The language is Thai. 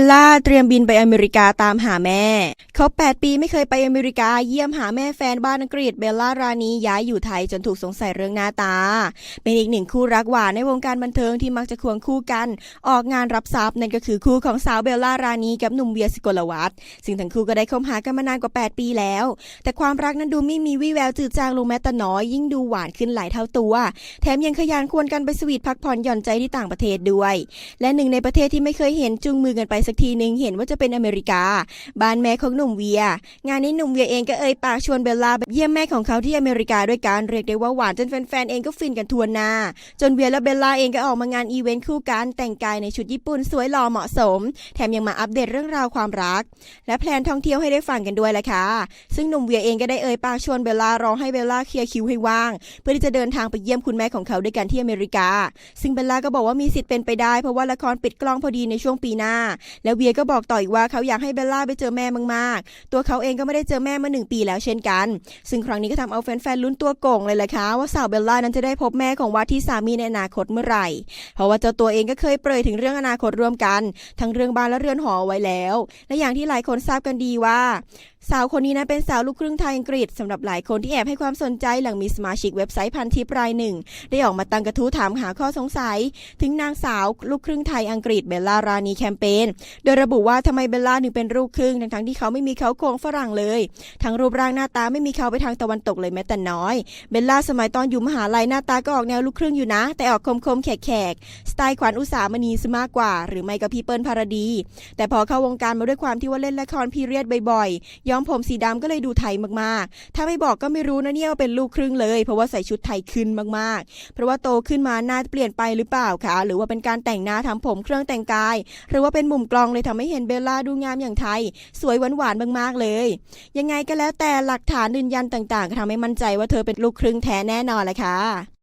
ลล่าเตรียมบินไปอเมริกาตามหาแม่ เขา 8 ปีไม่เคยไปอเมริกาเยี่ยมหาแม่แฟนบ้านอังกฤษเบลล่ารานีย้ายอยู่ไทยจนถูกสงสัยเรื่องหน้าตา เป็นอีกหนึ่งคู่รักหวานในวงการบันเทิงที่มักจะควงคู่กัน ออกงานรับทรัพย์นั่นก็คือคู่ของสาวเบลล่ารานีกับหนุ่มเวียสกลวัฒน์ซึ่งทั้งคู่ก็ได้คบหากันมานานกว่า 8 ปีแล้ว แต่ความรักนั้นดูไม่มีวี่แววจืดจางลงแม้แต่น้อยยิ่งดูหวานขึ้นหลายเท่าตัว แถมยังขยันควรกันไปสวีทพักผ่อนหย่อนใจที่ต่างประเทศด้วย และหนึ่งในประเทศที่ไม่เคยเห็นจูงมือกันไปสักทีหนึ่งเห็นว่าจะเป็นอเมริกา บ้านแม่ของหนุ่มเวีย งานนี้หนุ่มเวียเองก็เอ่ยปากชวนเบลล่าไปเยี่ยมแม่ของเขาที่อเมริกาด้วยกันเรียกได้ว่าหวานจนแฟนๆเองก็ฟินกันทัวหน้า จนเวียและเบลล่าเองก็ออกมางานอีเวนต์คู่กันแต่งกายในชุดญี่ปุ่นสวยหล่อเหมาะสม แถมยังมาอัปเดตเรื่องราวความรัก และแพลนท่องเที่ยวให้ได้ฟังกันด้วยแหละค่ะ ซึ่งหนุ่มเวียเองก็ได้เอ่ยปากชวนเบลล่ารอให้เบลล่าเคลียร์คิวให้ว่าง เพื่อที่จะเดินทางไปเยี่ยมคุณแม่ของเขาด้วยกันที่อเมริกา ซึ่งเบลล่าก็บอกว่ามีสิทธิ์เป็นไปได้เพราะว่าละครปิดกล้องพอดีในช่วงปีหน้า แล้วเวียก็บอกต่ออีกว่าเขาอยากให้เบลล่าไปเจอแม่มากตัวเขาเองก็ไม่ได้เจอแม่มาหนึ่งปีแล้วเช่นกัน ซึ่งครั้งนี้ก็ทำเอาแฟนๆลุ้นตัวโก่งเลยแหละค่ะว่าสาวเบลล่านั้นจะได้พบแม่ของว่าที่สามีในอนาคตเมื่อไหร่ เพราะว่าเจ้าตัวเองก็เคยเปรยถึงเรื่องอนาคตร่วมกัน ทั้งเรื่องบ้านและเรือนหอไว้แล้ว และอย่างที่หลายคนทราบกันดีว่าสาวคนนี้นะเป็นสาวลูกครึ่งไทยอังกฤษสำหรับหลายคนที่แอบให้ความสนใจหลังมีสมาชิกเว็บไซต์พันทิปรายหนึ่ง ได้ออกมาตั้งกระทู้ถามหาข้อสงสัย ถึงนางสาวลูกครึ่งไทยอังกฤษเบลล่ารานีแคมเปญโดยระบุว่าทำไมเบลล่าถึงเป็นลูกครึ่งทั้งๆที่เขาไม่มีเขาโครงฝรั่งเลย ทั้งรูปร่างหน้าตาไม่มีเขาไปทางตะวันตกเลยแม้แต่น้อย เบลล่าสมัยตอนอยู่มหาลัยหน้าตาก็ออกแนวลูกครึ่งอยู่นะ แต่ออกคมๆแขกๆสไตล์ขวัญอุสามณีซะมากกว่า หรือไม่ก็พี่เปิ้ลภารดี แต่พอเข้าวงการมาด้วยความที่ว่าเล่นละครพีเรียดบ่อยๆย้อมผมสีดำก็เลยดูไทยมากๆ ถ้าไม่บอกก็ไม่รู้นะเนี่ยว่าเป็นลูกครึ่งเลย เพราะว่าใส่ชุดไทยขึ้นมากๆ เพราะว่าโตขึ้นมาหน้าเปลี่ยนไปหรือเปล่าคะหรือว่าเป็นการแต่งหน้าทำผมเครื่องแต่งกาย หรือว่าเป็นมุมกลองเลยทำให้เห็นเบลล่าดูงามอย่างไทย สวยหวานมากๆเลย ยังไงก็แล้วแต่หลักฐานยืนยันต่างๆก็ทำให้มั่นใจว่าเธอเป็นลูกครึ่งแท้แน่นอนแหละค่ะ